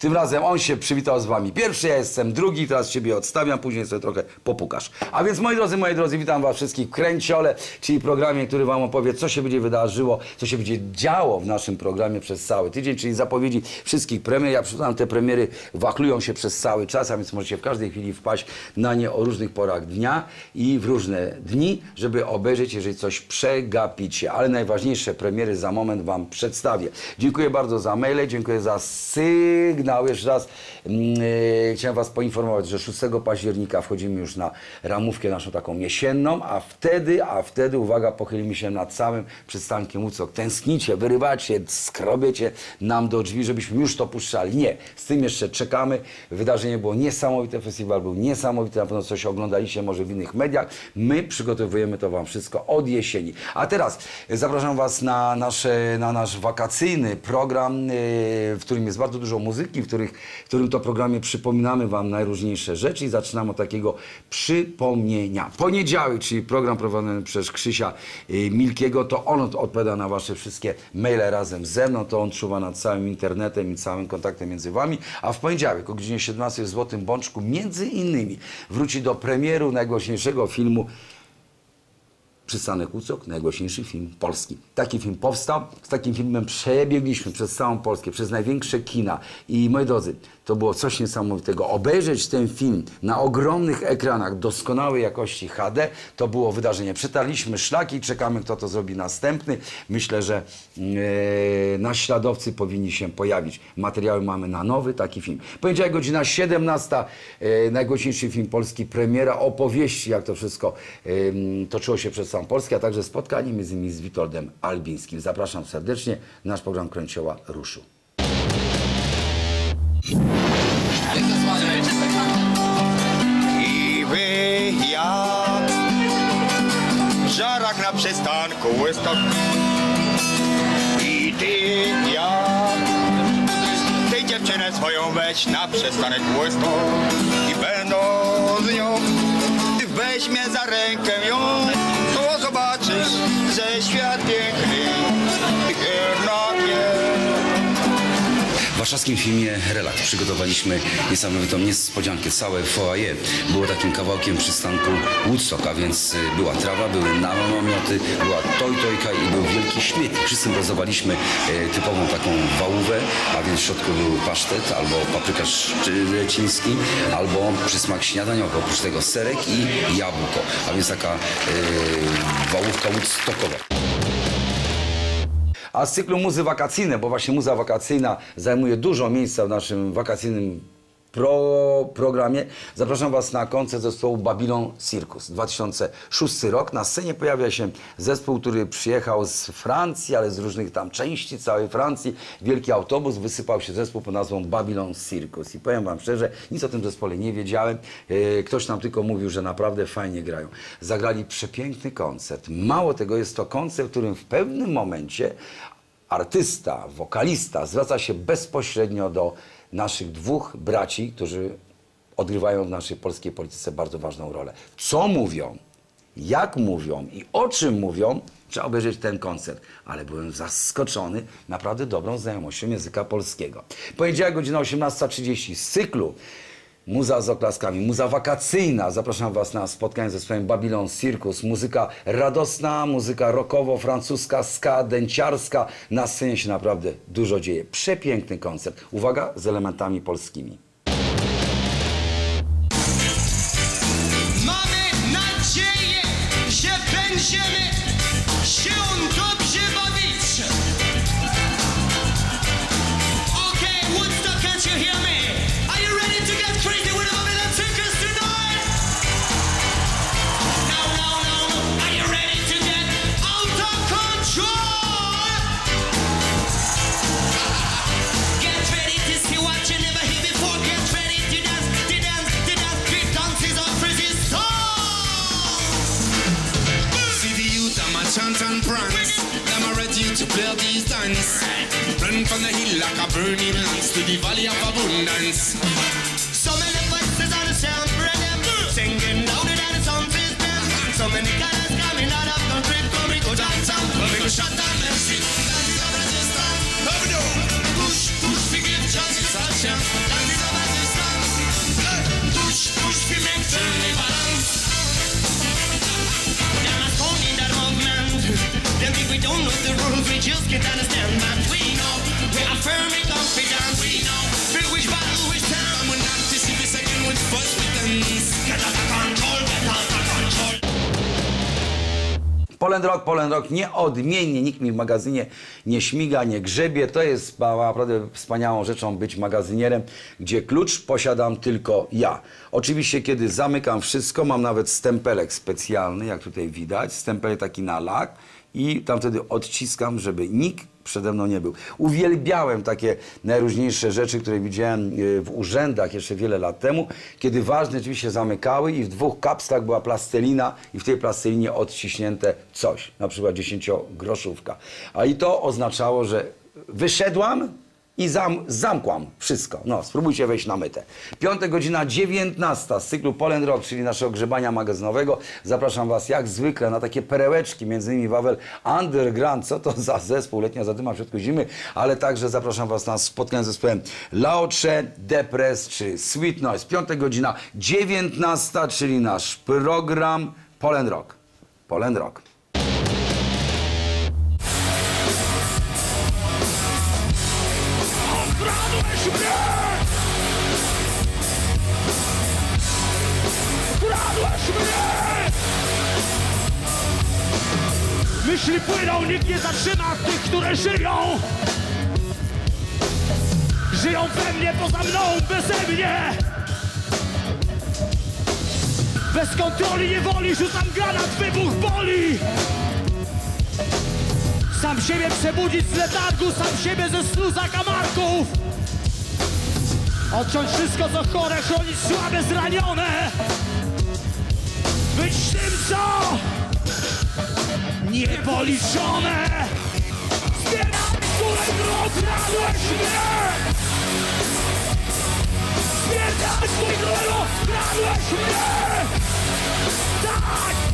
Tym razem on się przywitał z wami pierwszy, ja jestem drugi, teraz ciebie odstawiam, później sobie trochę popukasz. A więc moi drodzy, moi drodzy, witam was wszystkich w Kręciole, czyli programie, który wam opowie, co się będzie wydarzyło, co się będzie działo w naszym programie przez cały tydzień, czyli zapowiedzi wszystkich premier. Ja przyznam, te premiery wachlują się przez cały czas, a więc możecie w każdej chwili wpaść na nie o różnych porach dnia i w różne dni, żeby obejrzeć, jeżeli coś przegapicie. Ale najważniejsze premiery za moment wam przedstawię. Dziękuję bardzo za maile, dziękuję za sygnał. Jeszcze raz e, chciałem was poinformować, że 6 października wchodzimy już na ramówkę naszą taką jesienną, a wtedy, a wtedy, uwaga, pochylimy się nad całym przystankiem Łucok. Tęsknicie, wyrywacie, skrobiecie nam do drzwi, żebyśmy już to puszczali. Nie, z tym jeszcze czekamy. Wydarzenie było niesamowite, festiwal był niesamowity, na pewno coś oglądaliście może w innych mediach. My przygotowujemy to wam wszystko od jesieni. A teraz zapraszam was na, nasze, na nasz wakacyjny program, yy, w którym jest bardzo dużo muzyki, w, których, w którym to programie przypominamy wam najróżniejsze rzeczy i zaczynamy od takiego przypomnienia. Poniedziałek, czyli program prowadzony przez Krzysia yy, Milkiego, to on od- odpowiada na wasze wszystkie maile razem ze mną, to on czuwa nad całym internetem i całym kontaktem między wami, a w poniedziałek o godzinie 17 w Złotym Bączku między innymi wróci do premieru najgłośniejszego filmu Przystanek Łucok, najgłośniejszy film polski. Taki film powstał, z takim filmem przebiegliśmy przez całą Polskę, przez największe kina. I moi drodzy, to było coś niesamowitego. Obejrzeć ten film na ogromnych ekranach doskonałej jakości HD, to było wydarzenie. Przetarliśmy szlaki czekamy, kto to zrobi następny. Myślę, że e, naśladowcy powinni się pojawić. Materiały mamy na nowy taki film. Poniedziałek godzina 17, e, najgłośniejszy film polski, premiera opowieści, jak to wszystko em, toczyło się przez Polskę, a także spotkanie między innymi z Witoldem Albińskim. Zapraszam serdecznie. Nasz program Kręcioła ruszył. I wy, ja Żarak na przystanku łystok I ty, ja Ty dziewczynę swoją weź na przystanek łystok I będąc z nią weź mnie za rękę ją warszawskim filmie Relaks przygotowaliśmy niesamowitą niespodziankę. Całe foyer było takim kawałkiem przystanku Woodstock, a więc y, była trawa, były namioty, była tojtojka i był wielki śmietnik. Wszyscy imprezowaliśmy e, typową taką wałówę, a więc w środku był pasztet albo paprykarz szczeciński, albo przysmak śniadaniowy. Oprócz tego serek i jabłko, a więc taka e, wałówka woodstockowa. A z cyklu muzy wakacyjne, bo właśnie muza wakacyjna zajmuje dużo miejsca w naszym wakacyjnym pro, programie, zapraszam Was na koncert zespołu Babylon Circus. 2006 rok. Na scenie pojawia się zespół, który przyjechał z Francji, ale z różnych tam części całej Francji. Wielki autobus, wysypał się zespół pod nazwą Babylon Circus. I powiem Wam szczerze, nic o tym zespole nie wiedziałem. E, Ktoś nam tylko mówił, że naprawdę fajnie grają. Zagrali przepiękny koncert. Mało tego, jest to koncert, w którym w pewnym momencie artysta, wokalista zwraca się bezpośrednio do naszych dwóch braci, którzy odgrywają w naszej polskiej polityce bardzo ważną rolę. Co mówią, jak mówią i o czym mówią, trzeba obejrzeć ten koncert. Ale byłem zaskoczony naprawdę dobrą znajomością języka polskiego. Poniedziałek, godzina 18.30 z cyklu Muza z oklaskami, muza wakacyjna. Zapraszam Was na spotkanie ze swoim Babylon Circus. Muzyka radosna, muzyka rockowo-francuska, ska, dęciarska. Na scenie się naprawdę dużo dzieje. Przepiękny koncert. Uwaga, z elementami polskimi. Chant and prance. Them are ready to play these dance. Run from the hill like a burning lance to the valley of abundance. So many voices on the sound rhythm Singing louder than the sound system So many colors coming out of the grid Coming to dance coming to shut down just can't understand but we know we are affirming. Poland Rock, Poland Rock, nieodmiennie, nikt mi w magazynie nie śmiga, nie grzebie. To jest naprawdę wspaniałą rzeczą być magazynierem, gdzie klucz posiadam tylko ja. Oczywiście, kiedy zamykam wszystko, mam nawet stempelek specjalny, jak tutaj widać, stempelek taki na lak i tam wtedy odciskam, żeby nikt przede mną nie był. Uwielbiałem takie najróżniejsze rzeczy, które widziałem y, w urzędach jeszcze wiele lat temu, kiedy ważne drzwi się zamykały i w dwóch kapslach była plastelina i w tej plastelinie odciśnięte coś, na przykład 10-groszówka. A i to oznaczało, że wyszedłam i zam, zamkłam wszystko. No, spróbujcie wejść na mytę. Piąta godzina 19 z cyklu Poland Rock, czyli naszego grzebania magazynowego. Zapraszam Was jak zwykle na takie perełeczki, między innymi Wawel Underground. Co to za zespół? Letnia zadyma w środku zimy, ale także zapraszam Was na spotkanie z zespołem Laocze, Depres czy Sweet Noise. Piąta godzina 19, czyli nasz program Poland Rock. Poland Rock. Okradłeś mnie! Myśli płyną, nikt nie zatrzyma tych, które żyją! Żyją we mnie, poza mną, beze mnie! Bez kontroli, nie woli, rzucam granat, wybuch boli! Sam siebie przebudzić z letargu, sam siebie ze snu zakamarków Odciąć wszystko co chore, chronić słabe, zranione. Być tym co niepoliczone Zbieraj, którego okradłeś mnie. Zbieraj, którego okradłeś mnie. Tak!